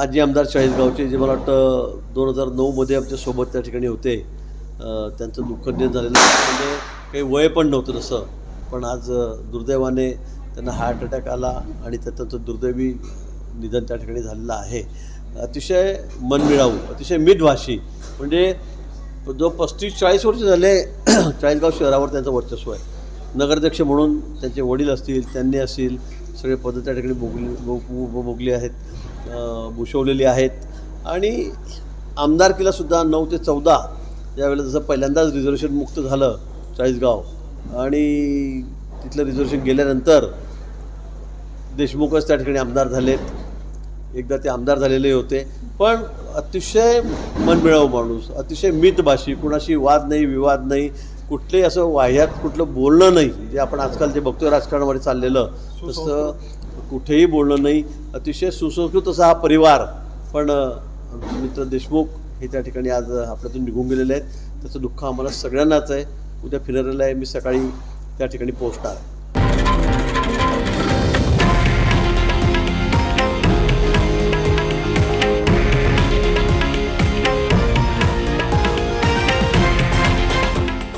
माजी आमदार चाळीसगावचे जे मला वाटतं दोन हजार नऊमध्ये आमच्यासोबत त्या ठिकाणी होते. त्यांचं दुःख निधन झालेलं आहे. म्हणजे काही वय पण नव्हतं तसं. पण आज दुर्दैवाने त्यांना हार्ट अटॅक आला आणि त्या त्यांचं दुर्दैवी निधन त्या ठिकाणी झालेलं आहे. अतिशय मनमिळावू अतिशय मिठभाषी. म्हणजे जो पस्तीस चाळीस वर्ष झाले चाळीसगाव शहरावर त्यांचं वर्चस्व आहे. नगराध्यक्ष म्हणून त्यांचे वडील असतील त्यांनी असतील सगळे पदं त्या ठिकाणी भोगली भोग भोगली आहेत भुषवलेली भूषवलेली आहेत. आणि आमदारकीलासुद्धा नऊ ते चौदा यावेळेला जसं पहिल्यांदाच रिझर्वेशन मुक्त झालं चाळीसगाव आणि तिथलं रिझर्वेशन गेल्यानंतर देशमुखच त्या ठिकाणी आमदार झालेत. एकदा ते आमदार झालेले होते. पण अतिशय मनमिळावू माणूस अतिशय मितभाषी कुणाशी वाद नाही विवाद नाही. कुठलंही असं वाह्यात कुठलं बोलणं नाही. जे आपण आजकाल जे बघतोय राजकारणामध्ये चाललेलं तसं कुठेही बोलणं नाही. अतिशय सुसंस्कृत असा हा परिवार. पण मित्र देशमुख हे त्या ठिकाणी आज आपल्यातून निघून गेलेले आहेत. त्याचं दुःख आम्हाला सगळ्यांनाच आहे. उद्या फिरायला आहे मी सकाळी त्या ठिकाणी पोहोचणार